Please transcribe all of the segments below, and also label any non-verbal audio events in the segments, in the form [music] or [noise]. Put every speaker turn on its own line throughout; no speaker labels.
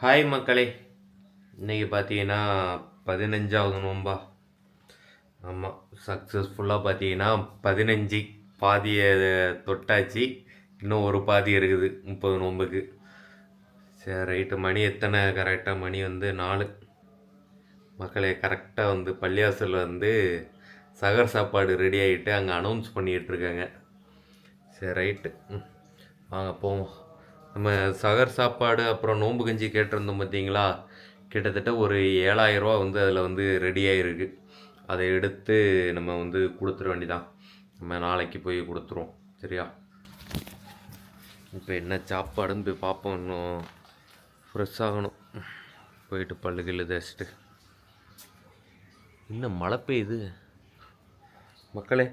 Hi மக்களே. இன்றைக்கி பார்த்தீங்கன்னா பதினஞ்சாவது நோம்பா ஆமாம் சக்ஸஸ்ஃபுல்லாக பார்த்தீங்கன்னா பதினஞ்சு பாதியை தொட்டாச்சு. இன்னும் ஒரு பாதி இருக்குது முப்பது நோம்புக்கு சரி ரைட்டு மணி எத்தனை? கரெக்டாக மணி வந்து நாலு. மக்களே கரெக்டாக வந்து பள்ளியாசல் வந்து சகர் சாப்பாடு ரெடி ஆகிட்டு அங்கே அனௌன்ஸ் பண்ணிகிட்ருக்காங்க சரி ரைட்டு வாங்க போவோம். நம்ம சகர் சாப்பாடு அப்புறம் நோம்பு கஞ்சி கேட்டிருந்தோம் பார்த்தீங்களா? கிட்டத்தட்ட ஒரு ஏழாயிரரூவா வந்து அதில் வந்து ரெடியாக இருக்குது அதை எடுத்து நம்ம வந்து கொடுத்துட வேண்டிதான் நம்ம நாளைக்கு போய் கொடுத்துருவோம். சரியா? இப்போ என்ன சாப்பாடுன்னு போய் பார்ப்போம் இன்னும். ஃப்ரெஷ் ஆகணும். போயிட்டு பல்லு கில்லு தேய்ச்சிட்டு. இன்னும் மழை பெய்யுது? மக்களே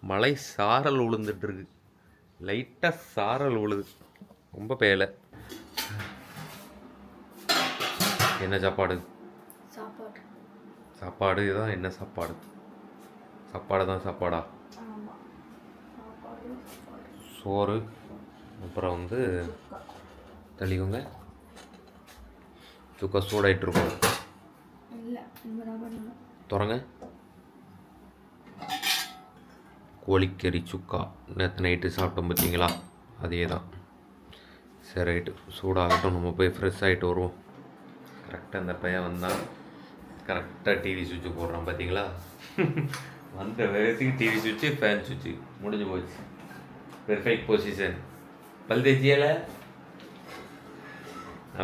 மழை சாரல் விழுந்துட்டுருக்கு லைட்டாக சாரல் விழுது ரொம்ப பெயலை. என்ன சாப்பாடு?
சாப்பாடு.
சாப்பாடு தான் என்ன சாப்பாடு? சாப்பாடு தான் சாப்பாடா? சோறு அப்புறம் வந்து தெளிவுங்க. சுக்கா சூடாயிட்டு இருக்கும்.
இல்லை இனிமேல் தான் பண்ணணும்.
திறங்க. கோழிக்கறி சுக்கா. நேற்று நைட்டு சாப்பிட்டோம் பார்த்தீங்களா அதே தான் சரி ரைட்டு. சூடாகட்டும் நம்ம போய் ஃப்ரெஷ் ஆகிட்டு வருவோம். கரெக்டாக அந்த பையன் வந்தான். கரெக்டாக டிவி சுவிட்சு போடுறான் பார்த்தீங்களா வந்த வேகத்துக்கு டிவி சுவிட்சு ஃபேன் சுவிட்சு முடிஞ்சு போச்சு. பெர்ஃபெக்ட் பொசிஷன் பல் தேச்சியல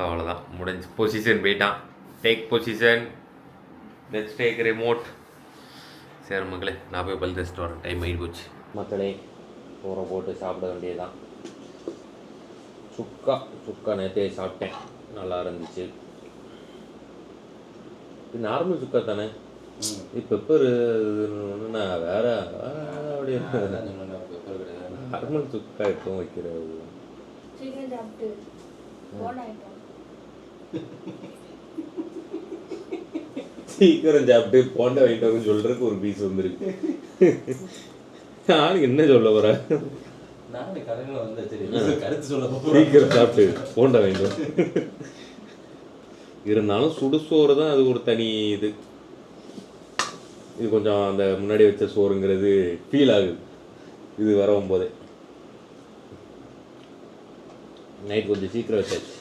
அவ்வளோதான் முடிஞ்சு. பொசிஷன் போயிட்டான். Take position let's take remote சரி மக்களே நான் போய் பல் தேய்ச்சிட்டு வரேன். டைம் ஆகி போச்சு மக்களே போகிற போட்டு சாப்பிட வேண்டியதுதான். சுக்கா சுக்கா நேற்றே சாப்பிட்டேன். நல்லா இருந்துச்சு. இது நார்மல் சுக்கா தானே? இது பெப்பர் நான் வேற அப்படியே நார்மல் சுக்கா எப்பவும் வைக்கிறது.
சீக்கிரம் சாப்பிட்டு
போண்டா வாங்கிட்டு சொல்றதுக்கு ஒரு பீஸ் வந்துருக்கு. நாளைக்கு என்ன சொல்ல போற
நானே கடையில் வந்தேன் சரி கருத்து சொல்ல
சீக்கிரம் சாப்பிட்டு போண்டா வாங்கிட்டு வா. இருந்தாலும் சுடுசோறு தான் அது ஒரு தனி இது. இது கொஞ்சம் அந்த முன்னாடி வச்ச சோறுங்கிறது ஃபீல் ஆகுது. இது வரவும் போதே நைட் கொஞ்சம் சீக்கிரம் வச்சாச்சு.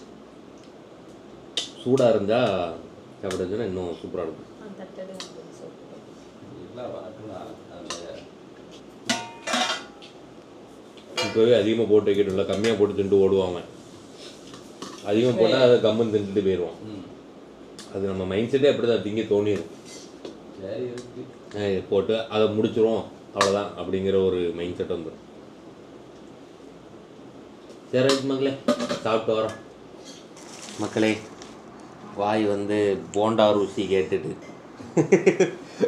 சூடாக இருந்தால் சாப்பிடுச்சுன்னா இன்னும் சூப்பராக இருக்கும். இப்போவே அதிகமாக போட்டு வைக்கணும்ல கம்மியாக போட்டு தின்ட்டு ஓடுவாங்க. அதிகமாக போட்டால் அதை கம்மன் தின்ட்டுட்டு போயிடுவான் அது நம்ம மைண்ட் செட்டே அப்படி தான் திங்க தோணிடும் போட்டு அதை முடிச்சிருவோம் அவ்வளோதான் அப்படிங்கிற ஒரு மைண்ட் செட் வந்துடும் சரி மக்களே சாப்பிட்டு வரோம். மக்களே வாய் வந்து போண்டா ருசி கேட்டுட்டு.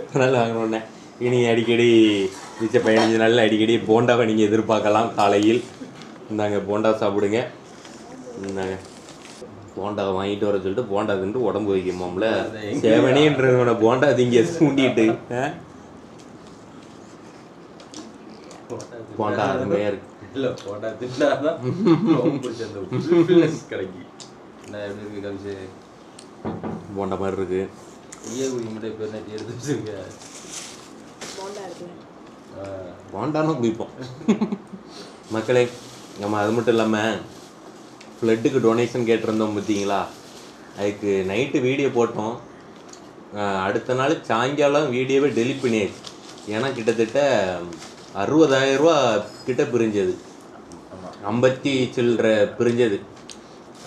அதனால் வாங்கினோடனே இனி அடிக்கடி மிச்ச பதினஞ்சு நாளில் அடிக்கடி போண்டாவை நீங்கள் எதிர்பார்க்கலாம். காலையில் இந்தாங்க போண்டா சாப்பிடுங்க. இந்தாங்க. போண்டாவை வாங்கிட்டு வர சொல்லிட்டு போண்டா தின்ட்டு உடம்பு வைக்குமாம்ல சேவனின்றவனை போண்டா திங்க சூண்டிட்டு? போண்டா அருமையாக இருக்கு.
இல்லை போட்டா தின்னாதான் கிடைக்கும் என்ன எப்படி இருக்கு கவிச்சு
போண்டா மாதிரி இருக்கு.
ஈய குடி மட்டும் பேர் நட்டி எடுத்து வச்சிருக்க
போண்டா இருக்கு?
ஆ,
குடிப்போம். மக்களே நம்ம அது மட்டும் இல்லாமல் ஃப்ளட்டுக்கு டொனேஷன் கேட்டிருந்தோம் பார்த்தீங்களா? அதுக்கு நைட்டு வீடியோ போட்டோம். அடுத்த நாள் சாயங்காலம் வீடியோவே டெலிட் பண்ணியாச்சு. ஏன்னா கிட்டத்தட்ட அறுபதாயிரரூவா கிட்ட பிரிஞ்சது. ஐம்பத்தி சில்லற பிரிஞ்சது.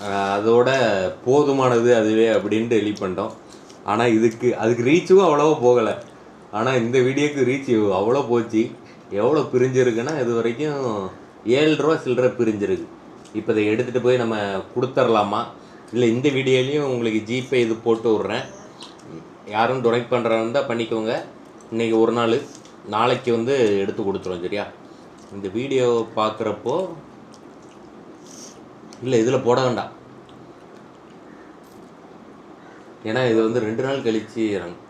அதோட போதுமானது அதுவே அப்படின்ட்டு டெலிட் பண்ணிட்டோம். ஆனால் இதுக்கு அதுக்கு ரீச்சும் அவ்வளோவா போகலை. ஆனால் இந்த வீடியோக்கு ரீச் அவ்வளோ போச்சு. எவ்வளோ பிரிஞ்சிருக்குன்னா இது வரைக்கும் ஏழு ரூபா சில்லற பிரிஞ்சிருக்கு. இப்போ இதை எடுத்துகிட்டு போய் நம்ம கொடுத்துர்லாமா? இல்லை இந்த வீடியோலையும் உங்களுக்கு ஜிபே இது போட்டு விட்றேன். யாரும் டொனேட் பண்ணுறாங்க தான் பண்ணிக்கோங்க. இன்றைக்கி ஒரு நாள் நாளைக்கு வந்து எடுத்து கொடுத்துருவோம் சரியா? இந்த வீடியோ பார்க்குறப்போ இல்லை இதில் போட வேண்டாம். ஏன்னா இது வந்து ரெண்டு நாள் கழிச்சு இறங்கும்.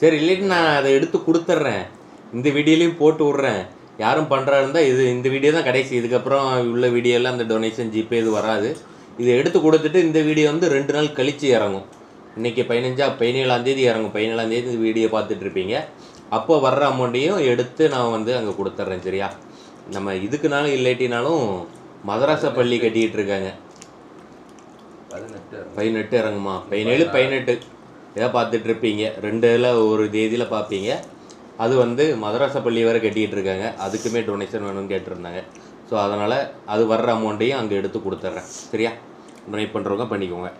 சரி இல்லைன்னு நான் அதை எடுத்து கொடுத்துட்றேன். இந்த வீடியோலையும் போட்டு விட்றேன். யாரும் பண்ணுறா இருந்தால் இது இந்த வீடியோ தான் கடைசி. இதுக்கப்புறம் உள்ள வீடியோலாம் அந்த டொனேஷன் ஜிபே இது வராது. இதை எடுத்து கொடுத்துட்டு இந்த வீடியோ வந்து ரெண்டு நாள் கழித்து இறங்கும். இன்றைக்கி பதினஞ்சா பதினேழாந்தேதி இறங்கும். பதினேழாந்தேதி இந்த வீடியோ பார்த்துட்டு இருப்பீங்க. அப்போ வர்ற அமௌண்ட்டையும் எடுத்து நான் வந்து அங்கே கொடுத்துட்றேன் சரியா? நம்ம இதுக்குனாலும் இல்லாட்டினாலும் மதராசா பள்ளி கட்டிக்கிட்டு இருக்காங்க.
பதினெட்டு
பதினெட்டு இறங்குமா? பதினேழு பதினெட்டு. இதை பார்த்துட்டு இருப்பீங்க ரெண்டுல ஒரு தேதியில் பார்ப்பீங்க. அது வந்து மதராசா பள்ளி வேறு கட்டிக்கிட்டு இருக்காங்க. அதுக்குமே டொனேஷன் வேணும்னு கேட்டிருந்தாங்க. ஸோ அதனால் அது வர்ற அமௌண்ட்டையும் அங்கே எடுத்து கொடுத்துட்றேன். சரியா? டொனேட் பண்ணுறவங்க பண்ணிக்கோங்க.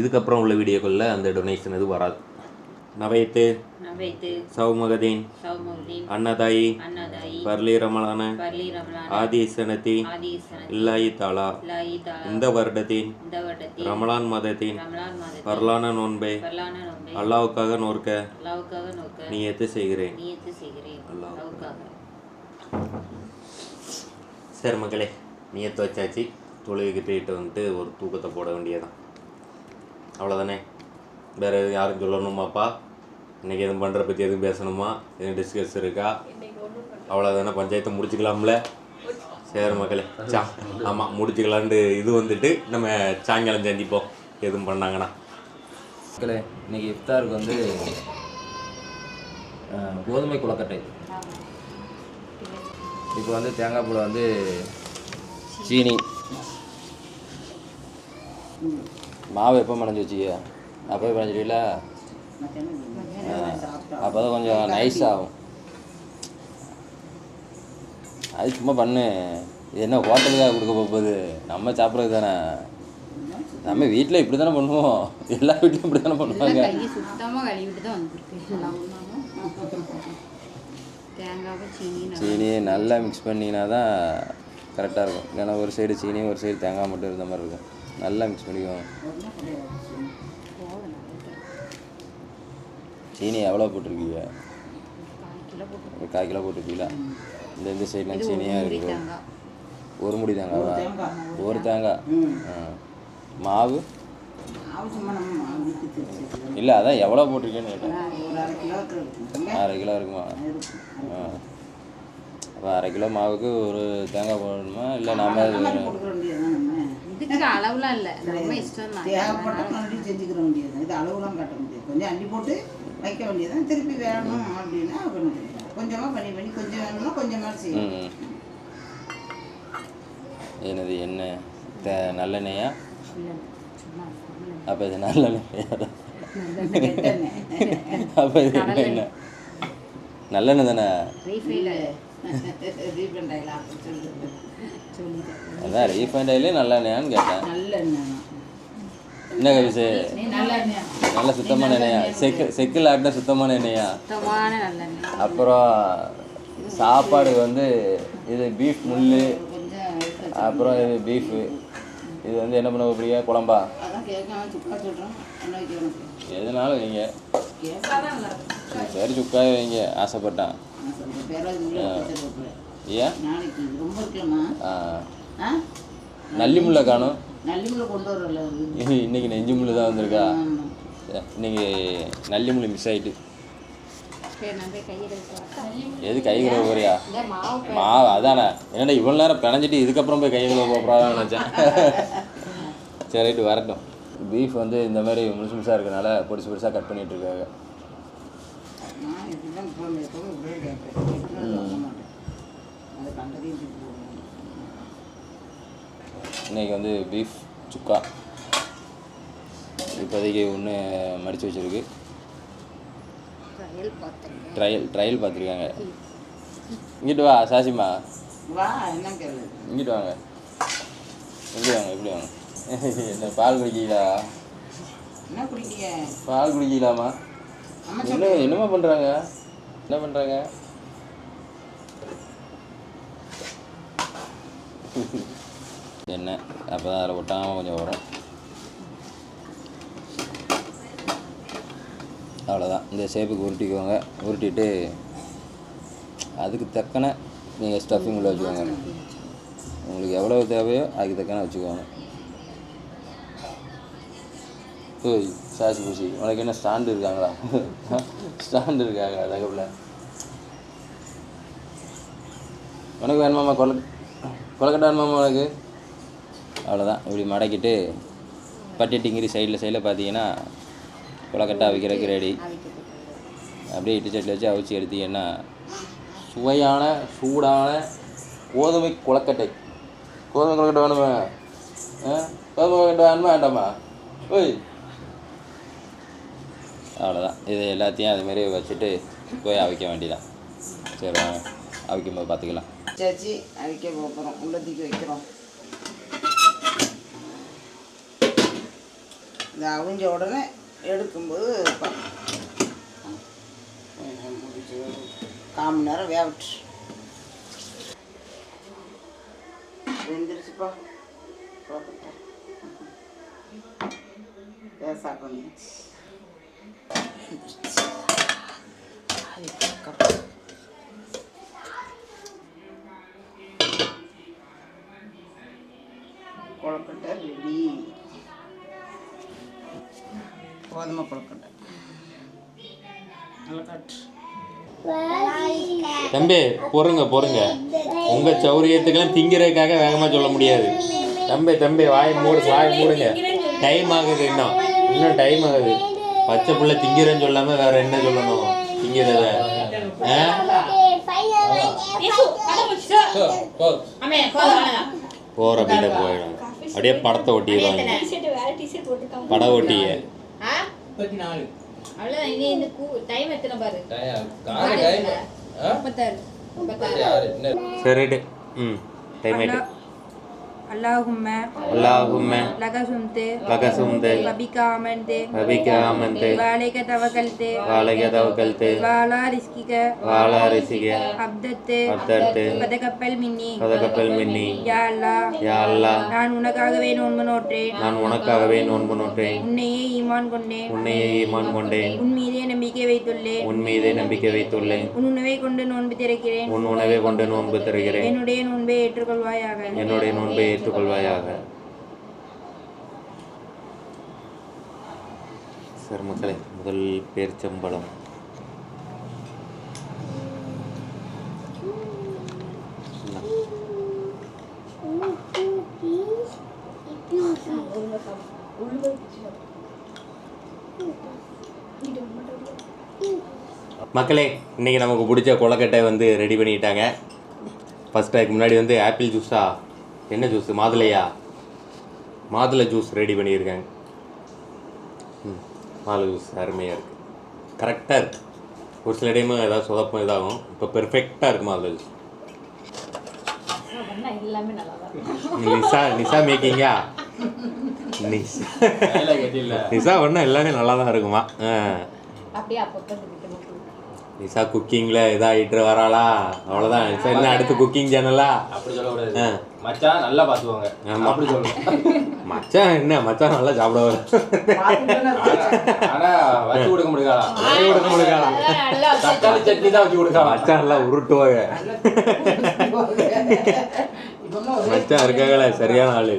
இதுக்கப்புறம் உள்ள வீடியோக்களில் அந்த டொனேஷன் எதுவும் வராது.
சௌமுதீன்
அன்னதாயி
அன்னதாயி
பர்லி ரமலான
பர்லி ரமலான்
ஆதிசனத்தி
ஆதீசன
இல்லாயி
லாயிதா
இந்த வருடத்தின் ரமலான் மதத்தின் பரலான நோன்பை அல்லாவுக்காக நோர்க்க
நோக்க
நீயத்து செய்கிறேன். சரி மக்களே நீயத்து வச்சாச்சு. தொழுகைக்கு போயிட்டு வந்துட்டு ஒரு தூக்கத்தை போட வேண்டியதான் அவ்வளோதானே வேறு எதுவும் யாரும் சொல்லணுமாப்பா? இன்னைக்கு எதுவும் பண்ணுற பற்றி எதுவும் பேசணுமா? எதுவும் டிஸ்கஸ் இருக்கா? அவ்வளோதானே பஞ்சாயத்தை முடிச்சுக்கலாம்ல? சரி மக்களே சா ஆமாம் முடிச்சுக்கலான்ட்டு இது வந்துட்டு நம்ம சாயங்காலம் சந்திப்போம். எதுவும் பண்ணாங்கன்னா.
மக்களே இன்னைக்கு இஃப்தாருக்கு வந்து கோதுமை குளக்கட்டை இப்போ வந்து தேங்காய் பூவில் வந்து சீனி. மாவு எப்போ மணைஞ்சு வச்சிக்க அப்போ மணைஞ்சிடல அப்போ தான் கொஞ்சம் நைஸ் ஆகும். அது சும்மா பண்ணு. இது என்ன ஹோட்டலுக்காக கொடுக்க போகுது? நம்ம சாப்பிட்றது தானே. நம்ம வீட்டில் இப்படி தானே பண்ணுவோம். எல்லா வீட்லையும் இப்படி தானே பண்ணுவாங்க.
சீனி
நல்லா மிக்ஸ் பண்ணிங்கன்னா தான் கரெக்டாக இருக்கும். இல்லைன்னா ஒரு சைடு சீனி ஒரு சைடு தேங்காய் மட்டும் இருந்த மாதிரி இருக்கும். நல்லா மிக்ஸ் பண்ணிக்குவோம். சீனி எவ்வளோ போட்டிருக்கீங்க?
கிலோ போட்டு
ஒரு கால் கிலோ போட்டிருக்கீங்களா? இந்த இந்த சைட்லாம் சீனியாக
முடி
இருக்கு
தேங்காய்
ஒரு முடி தேங்காவா ஒரு தேங்காய் ஆ. மாவு? இல்லை அதான் எவ்வளோ போட்டிருக்கேன்னு கேட்டேன். அரை கிலோ இருக்குமா? ஆ. அப்போ அரை கிலோ மாவுக்கு ஒரு தேங்காய் போடணுமா? இல்லை நாம
இதுக்கு அளவுலாம் இல்லை. நம்ம இஷ்டம் தான்.
தேவைப்பட்ட மறுபடியும் செஞ்சுக்கிற வேண்டியது இது அளவுலாம் காட்ட முடியாது. கொஞ்சம் அள்ளி போட்டு வைக்க வேண்டியது திருப்பி வேணும் அப்படின்னா கொஞ்சமாக பண்ணி பண்ணி கொஞ்சம் வேணும்னா கொஞ்சமாக செய்யணும்.
ம் என்னது தே நல்லெண்ணெயா. அப்போ இது நல்லெண்ணெய். அப்போ இது என்ன? நல்லெண்ணெய் தானே? அதான் ரீஃபைண்ட் ஆயிலே நல்லெண்ணெயான்னு கேட்டேன்.
நல்லெண்ணெய்.
என்ன கவிசு? நல்ல சுத்தமான எண்ணெயா? செக்கு செக்கில் ஆட்டின சுத்தமான எண்ணெயா? அப்புறம் சாப்பாடு வந்து இது பீஃப் முள்
கொஞ்சம் எடுத்து
அப்புறம் இது பீஃபு இது வந்து என்ன பண்ண போறீங்க? குழம்பா?
சுக்கா
எதுனாலும் வைங்க. சரி சுக்காவே வைங்க. ஆசைப்பட்டான். ஏன்? ஆ, நல்லி முள்ளை காணும்.
நல்லிமுள்ள கொண்டு வரல. அது
இன்னைக்கு நெஞ்சு முள்ளு தான் வந்திருக்கா? இன்னைக்கு நல்லி முள்ளு மிஸ் ஆயிட்டு எது கை கழுவ போறியா?
மாவு
மாவு அதானே. என்னடா இவ்வளோ நேரம் பிணைஞ்சிட்டு இதுக்கப்புறம் போய் கை கழுவ போகிறான்னு நினச்சேன். சரி ரைட்டு வரட்டும். பீஃப் வந்து இந்த மாதிரி முழுசு முழுசாக இருக்கனால பொடிசு பொடிசாக கட் பண்ணிட்டு இருக்காங்க. இன்னைக்கு வந்து பீஃப் சுக்கா. இப்போதைக்கு ஒன்று மடித்து வச்சிருக்கு.
ட்ரையல்
ட்ரையல் பார்த்துருக்காங்க. இங்கிட்டு வா சாசிமா இங்கிட்டு வாங்க. இப்படி வாங்க இப்படி வாங்க? என்ன பால் குடிக்கீங்களா? பால் குடிக்கலாமா என்ன என்னம்மா பண்ணுறாங்க என்ன பண்ணுறாங்க எண்ணெய் அப்போ தான் அதில் ஒட்டாமல் கொஞ்சம் வரும். அவ்வளோதான் இந்த ஷேப்புக்கு உருட்டிக்கோங்க. உருட்டிட்டு அதுக்கு தக்கன நீங்கள் ஸ்டஃபிங் உள்ள வச்சுக்கோங்க. உங்களுக்கு எவ்வளோ தேவையோ அதுக்கு தக்கன வச்சுக்கோங்க. ஓய் சாசி பூசி. உனக்கு என்ன ஸ்டாண்டு இருக்காங்களா? ஸ்டாண்டு இருக்காங்களா தகவல உனக்கு வேணுமாம்மா கொல கொலக்கட்டை வேணுமாம்மா உனக்கு? அவ்வளோதான் இப்படி மடக்கிட்டு பட்டி டிங்கிரி சைடில் சைடில் பார்த்தீங்கன்னா கொலக்கட்டை அவிக்கிறதுக்கு ரெடி அப்படியே இட்டு சட்டில் வச்சு அவிச்சு எடுத்தீங்கன்னா சுவையான சூடான கோதுமை கொலக்கட்டை கோதுமை கொலக்கட்டை வேணுமா? ஆ? கோதுமை கொலக்கட்டை வேணுமா? வேண்டாமா? ஓய். அவ்வளோதான் இது எல்லாத்தையும் அதுமாரி வச்சுட்டு போய் அவிக்க வேண்டியதான் சரி அவிக்கும் போது பார்த்துக்கலாம்.
வச்சாச்சு அவிக்க போகிறோம் உள்ளத்துக்கு வைக்கிறோம். இந்த அவிஞ்ச உடனே எடுக்கும்போது பா- கொஞ்சம் முடிச்சு கால் மணி நேரம் வேவிட்டு வெந்துருச்சுப்பா கொழுக்கட்டை. லேசா கொஞ்சம் அது பக்கம். கொழுக்கட்டை ரெடி கோதுமை கொழுக்கட்டை நல்லா கட்டு.
தம்பி பொறுங்க பொறுங்க. உங்க சௌரியத்துக்கெல்லாம் திங்கிறதுக்காக வேகமா சொல்ல முடியாது. தம்பி தம்பி வாய் மூடு வாய் மூடுங்க. டைம் ஆகுது இன்னும். இன்னும் டைம் ஆகுது. பச்சை புள்ள திங்கிறேன்னு சொல்லாம வேற என்ன சொல்லணும்? திங்கிறத. ஆ? போற அப்படியே போயிடும். அப்படியே படத்தை ஒட்டிடுவாங்க.
டிஷர்ட் வேற
படம் ஒட்டிய
அவ்வளோதான் இனி இந்த டைம் எத்தனை பாரு? முப்பத்தாறு. முப்பத்தாறு.
சரி ரைட்டு ம். டைம் ஆயிட்டு. அல்லாஹும்ம
அல்லாஹும்ம லகசும்து
லகசும்து வபிகாமந்தே
வபிகாமந்தே உனக்காகவே நோன்பு நோற்றேன்.
நான் உனக்காகவே நோன்பு நோற்றேன்.
உன்னையே ஈமான் கொண்டேன்.
உன்னையே ஈமான் கொண்டேன்.
உன் நம்பிக்கை வைத்துள்ளேன்.
உன் நம்பிக்கை வைத்துள்ளேன்.
உன் உணவை கொண்டு நோன்பு திறக்கிறேன்.
உன் உணவை கொண்டு நோன்பு திறக்கிறேன்.
என்னுடைய நோன்பை ஏற்றுக்கொள்வாயாக.
என்னுடைய நோன்பை ஏற்றுக்கொள்வாயாக சரி மக்களே முதல் பேர்ச்சம்பழம் மக்களே இன்றைக்கி நமக்கு பிடிச்ச கொலக்கட்டை வந்து ரெடி பண்ணிட்டாங்க. ஃபஸ்ட் அதுக்கு முன்னாடி வந்து ஆப்பிள் ஜூஸாக என்ன ஜூஸ்? மாதுளையா? மாதுளை ஜூஸ் ரெடி பண்ணியிருக்காங்க ம் மாதுளை ஜூஸ் அருமையாக இருக்குது கரெக்டாக இருக்குது ஒரு சில டைமு ஏதாவது சொதப்பம் இதாகும். இப்போ பெர்ஃபெக்டாக இருக்குது மாதுளை ஜூஸ். நிசா நிசா மேக்கிங்கா நிசா ஒன்றும் எல்லாமே நல்லா தான் இருக்குமா? நிசா குக்கிங்கில் இதாகிட்டு வராளா? அவ்வளோதான் நிசா என்ன அடுத்து குக்கிங் சேனலா
அப்படி சொல்லக்கூடாது.
ஆ.
மச்சான் நல்லா பார்த்துவாங்க. அப்படி சொல்லணும்
மச்சான் என்ன? மச்சான் நல்லா சாப்பிடுவார்.
ஆனா வச்சு கொடுக்க முடியாதா?
வச்சு கொடுக்க முடியாதா?
நல்லா
தக்காளி சட்னி தான் வச்சு கொடுக்கலாம்.
மச்சான் நல்லா உருட்டுவாங்க மச்சான் இருக்காங்களே சரியான ஆளு.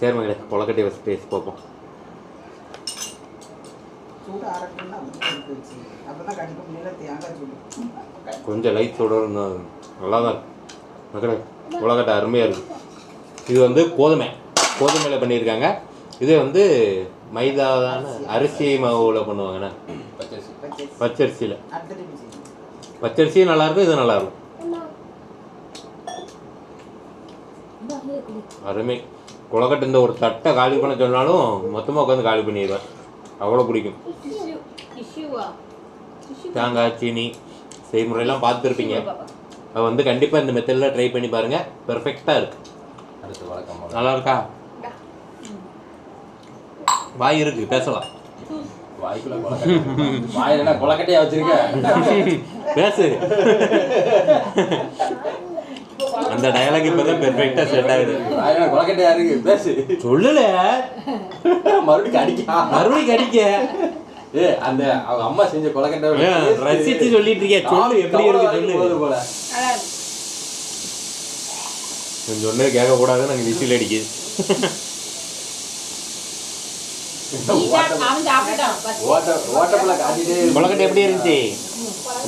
சரி மகளே கொலக்கட்டை வச்சு. பேசி பார்ப்போம் கொஞ்சம் லைட் சூட இருந்தால் நல்லா தான் மக்களே கொலக்கட்டை அருமையாக இருக்கு. இது வந்து கோதுமை. கோதுமையில் பண்ணியிருக்காங்க. இது வந்து மைதாவான அரிசி மாவுல பண்ணுவாங்கண்ணே.
பச்சரிசி
பச்சை
பச்சரிசியில். பச்சரிசியும் நல்லா இருக்கும் இது நல்லா இருக்கும். அருமை. கொலக்கட்டை இந்த ஒரு தட்டை காலி பண்ண சொன்னாலும் மொத்தமாக உட்காந்து காலி பண்ணிடுவேன். அவ்வளோ பிடிக்கும். தேங்காய் சீனி செய்முறையெல்லாம் பார்த்துருப்பீங்க. வந்து கண்டிப்பாக இந்த மெத்தடில் ட்ரை பண்ணி பாருங்கள் பெர்ஃபெக்டாக இருக்கு.
அடுத்து வழக்கம்.
நல்லா இருக்கா வாய் இருக்கு பேசலாம். பேசு. அந்த டயலாக் இப்போ தான் பெர்ஃபெக்டாக செட் ஆகுது.
கொலக்கட்டையா இருக்கு? பேசு.
சொல்லல.
மறுபடியும் அடிக்கா
மறுபடியும் கடிக்க.
ஏ அந்த அவங்க அம்மா செஞ்ச கொலக்கட்டை
ரசிச்சு சொல்லிட்டு இருக்கியா சொல்லு எப்படி இருக்கு சொல்லு.
போகுது போல.
கொஞ்சம் சொன்னது கேட்கக்கூடாதுன்னு நாங்கள் விசில் அடிக்குது. கொலக்கட்டை எப்படி இருந்துச்சு?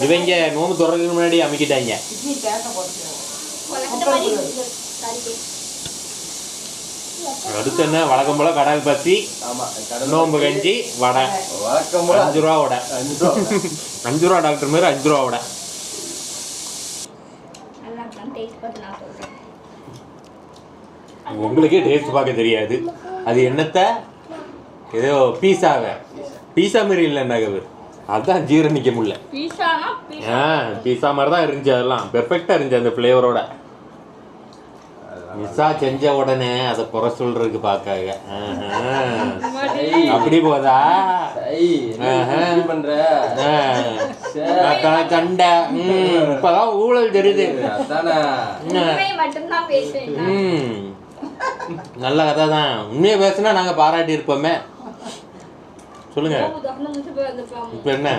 இவங்க நோம்பு திறக்கிறதுக்கு முன்னாடி அமைக்கிட்டாங்க
இட்லி தேக்க போட்டு
கொலக்கட்டை மாதிரி இருக்கு. கறிக்கு.
அடுத்து என்ன? வழக்கம் போல கடல் பத்தி
ஆமா கடல்
நோம்பு கஞ்சி வடை.
வழக்கம் போல
அஞ்சு ரூபா வடை.
அஞ்சு ரூபா
அஞ்சு ரூபா டாக்டர் மாதிரி அஞ்சு ரூபா வடை.
நல்லா இருக்கான்னு டேஸ்ட் பார்த்து நான் சொல்கிறேன்
உங்களுக்கே டேஸ்ட் பார்க்க தெரியாது. அது என்னத்த? ஏதோ பீஸாவை. பீஸா மாரி இல்லை நகவு அதான் ஜீரணிக்க முடியல. பீஸா? மாதிரி தான் இருந்துச்சு அதெல்லாம். பெர்ஃபெக்டாக இருந்துச்சு அந்த ஃப்ளேவரோட மிஸ்ஸா செஞ்ச உடனே அதை குறை சொல்றதுக்கு பார்க்காங்க. அப்படி போதா?
பண்ற?
ம், இப்பதான் ஊழல் தெரியுது. நல்ல கதை தான் உண்மையை பேசுனா நாங்கள் பாராட்டி இருப்போமே. சொல்லுங்க. இப்போ என்ன?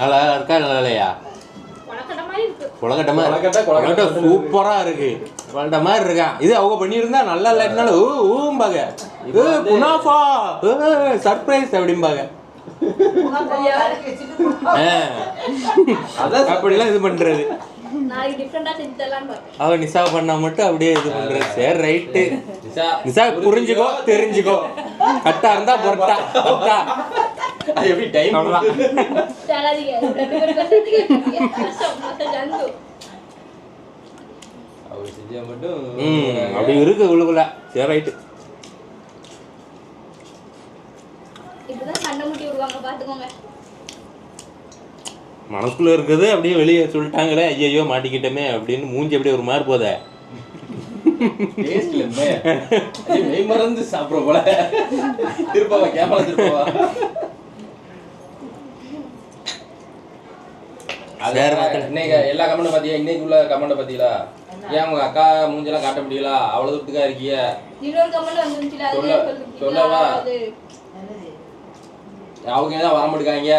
நல்லா இருக்கா நல்லா இல்லையா?
வழக்கட மாதிரி இருக்கு.
குளக்கட்டமா
குளக்கட்டை, குளக்கட்டை.
குளக்கட்டை சூப்பரா இருக்கு. மாதிரி இருக்கான் இது அவங்க பண்ணியிருந்தா நல்லா இல்லாட்டினாலும் ஊ ஊம்பாங்க. ஏ குனாஃபா சர்ப்ரைஸ் அப்படிம்பாங்க. அப்படிலாம் இது பண்றது. அவ நிசா பண்ணா மட்டும் அப்படியே இது பண்றது. சரி ரைட்டு.
நிஷா
நிசா புரிஞ்சுக்கோ தெரிஞ்சுக்கோ. கட்டா இருந்தா பொரட்டா.
அது எப்படி டைம் அவர் செஞ்சா மட்டும்
அப்படி இருக்கு உள்ளுக்குள்ள சரி ரைட்டு மனசுக்குள்ள இருக்குது அப்படியே வெளியே சொல்லிட்டாங்களே ஐயையோ மாட்டிக்கிட்டோமே அப்படின்னு மூஞ்சி அப்படியே ஒரு மாதிரி போதே
டேஸ்ட்ல ஐயோ, மெய் மறந்து சாப்பிடுற போல திருப்பவா கேமரா திருப்பவா
சரி, மக்களே.
இன்னைக்கு எல்லா கமெண்ட் பாத்தியா? இன்னைக்கு உள்ள கமெண்ட் பாத்தீங்களா ஏன் உங்க அக்கா மூஞ்செல்லாம் காட்ட முடியல? அவ்வளவு தூரத்துக்கா இருக்கீங்க?
இன்னொரு கமெண்ட் வந்துருச்சுல அது
சொல்ல-? சொல்லவா?
அது
அவங்க தான் வர மாட்டேங்காங்க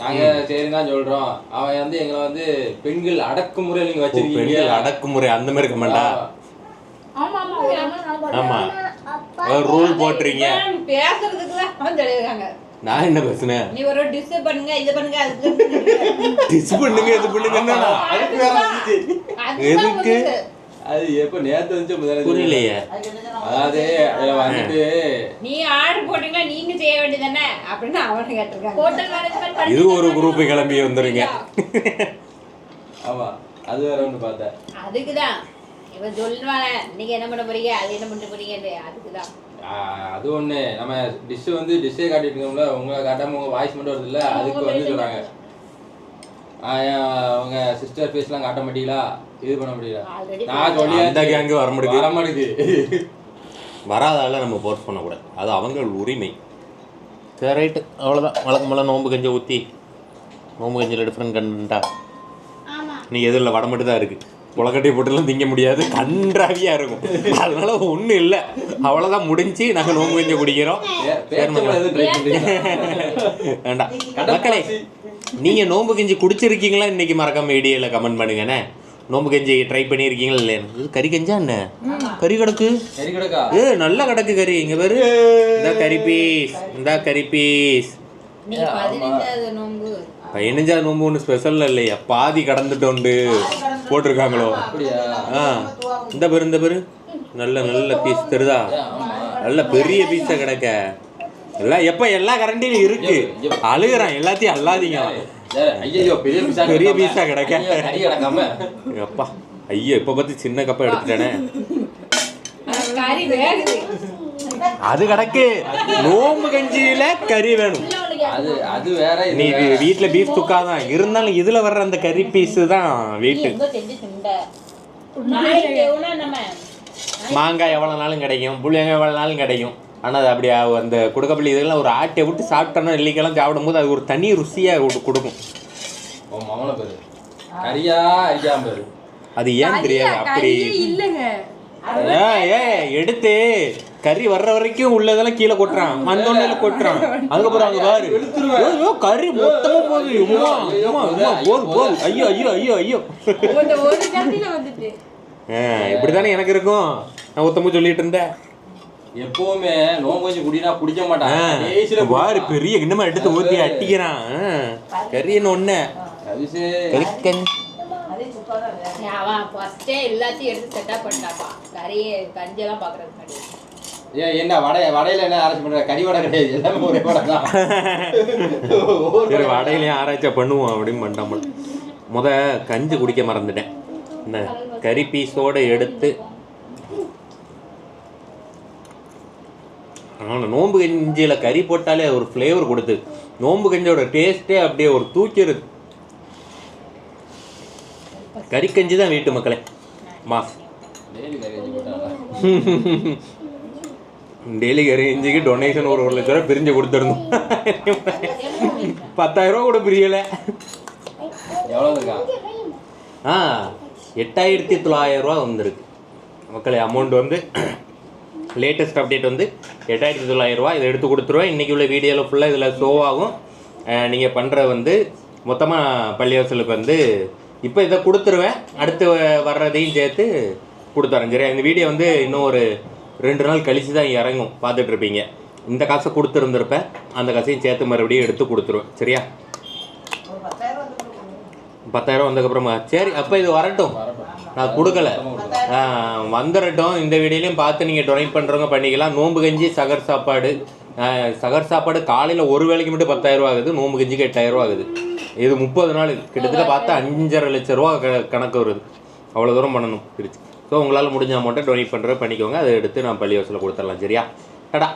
நாங்க சரி தான் சொல்றோம். அவன் வந்து எங்களை வந்து பெண்கள் அடக்குமுறை நீங்க வச்சிருக்கீங்க.
பெண்கள் அடக்குமுறை அந்த மாதிரி கமெண்டா
ஆமா ஆமா ஒரு அண்ணன் நான் பார்த்தேன்.
ஆமா ஒரு ரூல் போட்டுறீங்க
பேசுறதுக்கு தான்
நான் என்ன பேசுனேன்
நீ ஒரு டிஸ் பண்ணுங்க இது பண்ணுங்க அது பண்ணுங்க.
டிஸ் பண்ணுங்க இது பண்ணுங்கன்னா
அதுக்கு வேற வந்துச்சு.
அதுதான்
எதுக்கு?
அது எப்ப நேத்து வந்து முதல்ல
புரியலையே.
அதாவது அதுல வந்துட்டு.
நீ ஆர்டர் போட்டீங்களா நீங்க செய்ய வேண்டியதானே அப்படின்னு அவனு கேட்டிருக்காங்க
ஹோட்டல் மேனேஜ்மெண்ட்
இது ஒரு குரூப் கிளம்பி வந்துருங்க.
ஆமா அது வேற ஒண்ணு பார்த்தேன்.
அதுக்குதான். இவன் சொல்லுவானே நீங்க என்ன பண்ண போறீங்க? அது என்ன பண்ண போறீங்கன்னு. அதுக்குதான்.
ஆஹ் அது ஒண்ணு. நம்ம டிஷ் வந்து டிஷ்ஷே காட்டிட்டு இருக்கோம்ல உங்களை காட்டாம உங்க வாய்ஸ் மட்டும் வருது இல்ல? அதுக்கு வந்து ஏன் உங்க சிஸ்டர் ஃபேஸ்லாம் காட்ட மாட்டீங்களா? இது பண்ண முடியல நான் சொல்லி
அந்த கேங்கு வர முடியுது
வர மாட்டேங்குது.
வராதால நம்ம போர்ஸ் பண்ணக்கூடாது. அது அவங்க உரிமை. சரி ரைட்டு அவ்வளோதான் வழக்கம் போல நோம்பு கஞ்சி ஊற்றி நோம்பு கஞ்சியில் டிஃப்ரெண்ட் கண்டா
ஆமா.
நீ எதிரில் வடை மட்டும் தான் இருக்குது புலக்கட்டை போட்டுலாம் திங்க முடியாது. கன்றாவியாக இருக்கும். அதனால ஒன்றும் இல்லை. அவ்வளோதான் முடிஞ்சு நாங்கள் நோம்பு கஞ்சி குடிக்கிறோம். வேண்டாம். மக்களே நீங்கள் நோம்பு கஞ்சி குடிச்சிருக்கீங்களா? இன்னைக்கு மறக்காம வீடியோவில் கமெண்ட் பண்ணுங்கண்ணே நோம்பு கஞ்சி ட்ரை பண்ணியிருக்கீங்களா இல்லையா? இது கறி கஞ்சா என்ன? கறி கிடக்கு? ஏ நல்ல கிடக்கு கறி. இங்க பாரு. இந்த கறி பீஸ் இந்த கறி பீஸ்
நீ பதினஞ்சாவது நோம்பு
ஒன்று ஸ்பெஷல்ல இல்லையா? பாதி கடந்துட்டோண்டு போட்டிருக்காங்களோ?
அப்படியா?
ஆ. இந்த பேரு இந்த பேரு. நல்ல நல்ல பீஸ் தெரியுதா நல்ல பெரிய பீஸா கிடக்க. எல்லாம் எப்ப எல்லா கரண்டிலும் இருக்கு. அழுகுறான். எல்லாத்தையும் அல்லாதீங்க
ஐயோ பெரிய பீஸா
பெரிய பீஸா கிடக்க. அப்பா ஐயோ இப்ப பார்த்து சின்ன கப்பா எடுத்துட்டானே. அது கிடக்கு. நோம்பு கஞ்சியில கறி வேணும்.
அது அது வேற இது
நீ வீட்ல பீஃப் துக்காதான் இருந்தாலும் இதுல வர்ற அந்த கறி பீஸ் தான் வீட்டு. மாங்காய் எவ்வளோ நாளும் கிடைக்கும்? புளியங்காய் எவ்வளோ நாளும் கிடைக்கும்? ஆனால் அது அப்படி அந்த கொடுக்கப்பள்ளி இதெல்லாம் ஒரு ஆட்டை விட்டு சாப்பிட்டோன்னா நெல்லிக்கெல்லாம் சாப்பிடும்போது அது ஒரு தனி ருசியாக கொடுக்கும். அது ஏன் தெரியாது? அப்படி
இல்லைங்க.
ஏ ஏ எடுத்து. கறி வர்ற வரைக்கும் உள்ளதெல்லாம் கீழே கொட்டுறான். மந்தோண்டையில கொட்டுறான். அதுக்கப்புறம் அங்க பாரு. ஐயோ கறி மொத்தமா போகுது. உமா உமா உமா போது போது ஐயோ. ஐயோ ஐயோ ஐயோ இப்படிதானே எனக்கு இருக்கும். நான் ஒத்தமும் சொல்லிட்டு இருந்தேன்.
எப்பவுமே நோம்பு கொஞ்சம் குடினா குடிக்க மாட்டான்.
பாரு பெரிய கிண்ணமா எடுத்து ஊத்தி அட்டிக்கிறான் கறி என்ன ஒண்ணு.
அவன் ஃபர்ஸ்டே எல்லாத்தையும் எடுத்து செட்டப் பண்ணிட்டாப்பா. கறி கஞ்செல்லாம் பார்க்கறதுக்கு முன்னாடி.
ஏன் என்ன வடை வடையில என்ன ஆராய்ச்சி பண்ற? கறி வடை கிடையாது. எல்லாமே ஒரே வடை தான். [laughs]
சரி வடையிலையும் ஆராய்ச்சி பண்ணுவோம் அப்படின்னு பண்ணிட்டாமல் முத கஞ்சி குடிக்க மறந்துட்டேன். இந்த கறி பீஸோடு எடுத்து. ஆனால் நோம்பு கஞ்சியில் கறி போட்டாலே ஒரு ஃப்ளேவர் கொடுத்து. நோம்பு கஞ்சியோட டேஸ்ட்டே அப்படியே ஒரு தூக்கிடுது கறி கஞ்சி தான் வீட்டு மக்களே. மாஸ்
டெய்லி கறி வச்சு போட்டாங்க
டெய்லி கறி கஞ்சிக்கு டொனேஷன் ஒரு ஒரு லட்ச ரூபா பிரிஞ்சு கொடுத்துருந்தோம் பத்தாயிரம் ரூபா கூட பிரியலை. ஆ எட்டாயிரத்தி தொள்ளாயிரம் ரூபா வந்திருக்கு. மக்களே அமௌண்ட் வந்து லேட்டஸ்ட் அப்டேட் வந்து எட்டாயிரத்தி தொள்ளாயிரம் ரூபா. இதை எடுத்து கொடுத்துருவேன். இன்றைக்கி உள்ள வீடியோவில் ஃபுல்லாக இதில் ஷோ ஆகும். நீங்கள் பண்ணுற வந்து மொத்தமாக பள்ளிவாசலுக்கு வந்து இப்போ இதை கொடுத்துருவேன். அடுத்து வர்றதையும் சேர்த்து கொடுத்துறேன். சரியா இந்த வீடியோ வந்து இன்னும் ஒரு ரெண்டு நாள் கழித்து தான் இறங்கும். பார்த்துட்ருப்பீங்க இந்த காசை கொடுத்துருந்துருப்பேன் அந்த காசையும் சேர்த்து மறுபடியும் எடுத்து கொடுத்துருவேன். சரியா?
பத்தாயிரம்
வந்ததுக்கப்புறமா? சரி அப்போ இது வரட்டும். நான் கொடுக்கல. வந்துடட்டும் இந்த வீடியோலையும் பார்த்து நீங்கள் டொனேட் பண்ணுறவங்க பண்ணிக்கலாம். நோம்பு கஞ்சி சகர் சாப்பாடு. சகர் சாப்பாடு காலையில் ஒரு வேளைக்கு மட்டும் பத்தாயிரம் ரூபா ஆகுது. நோம்பு கஞ்சிக்கு எட்டாயிரம் ரூபா ஆகுது. இது முப்பது நாள் கிட்டத்தட்ட பார்த்தா அஞ்சரை லட்ச ரூபா க- கணக்கு வருது. அவ்வளோ தூரம் பண்ணணும். பிரிச்சு ஸோ உங்களால் முடிஞ்ச அமௌண்ட்டை டொனேட் பண்ணுற பண்ணிக்கோங்க. அதை எடுத்து நான் பள்ளி வசூலில் கொடுத்துடலாம் சரியா? டடா.